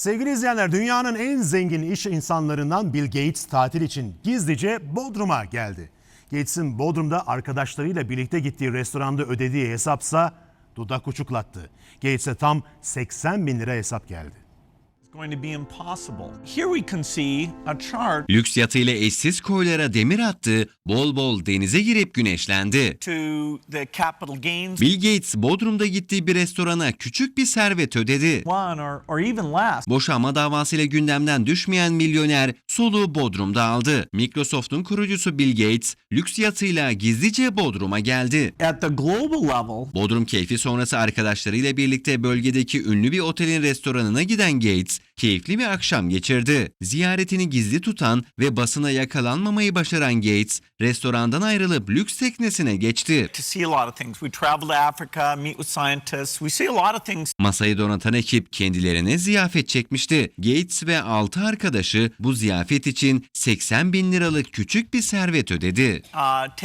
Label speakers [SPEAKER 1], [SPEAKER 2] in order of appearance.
[SPEAKER 1] Sevgili izleyenler, dünyanın en zengin iş insanlarından Bill Gates tatil için gizlice Bodrum'a geldi. Gates'in Bodrum'da arkadaşlarıyla birlikte gittiği restoranda ödediği hesapsa dudak uçuklattı. Gates'e tam 80 bin lira hesap geldi.
[SPEAKER 2] Lüks yatıyla eşsiz koylara demir attı, bol bol denize girip güneşlendi.
[SPEAKER 3] to the capital gains
[SPEAKER 2] Bill Gates Bodrum'da gittiği bir restorana küçük bir servet ödedi.
[SPEAKER 3] one or, or even less.
[SPEAKER 2] Boşanma davasıyla gündemden düşmeyen milyoner soluğu Bodrum'da aldı. Microsoft'un kurucusu Bill Gates lüks yatıyla gizlice Bodrum'a geldi.
[SPEAKER 3] At the global level,
[SPEAKER 2] Bodrum keyfi sonrası arkadaşlarıyla birlikte bölgedeki ünlü bir otelin restoranına giden Gates keyifli bir akşam geçirdi. Ziyaretini gizli tutan ve basına yakalanmamayı başaran Gates restorandan ayrılıp lüks teknesine geçti. Masayı donatan ekip kendilerine ziyafet çekmişti. Gates ve 6 arkadaşı bu ziyafet için 80 bin liralık küçük bir servet ödedi.
[SPEAKER 3] Uh,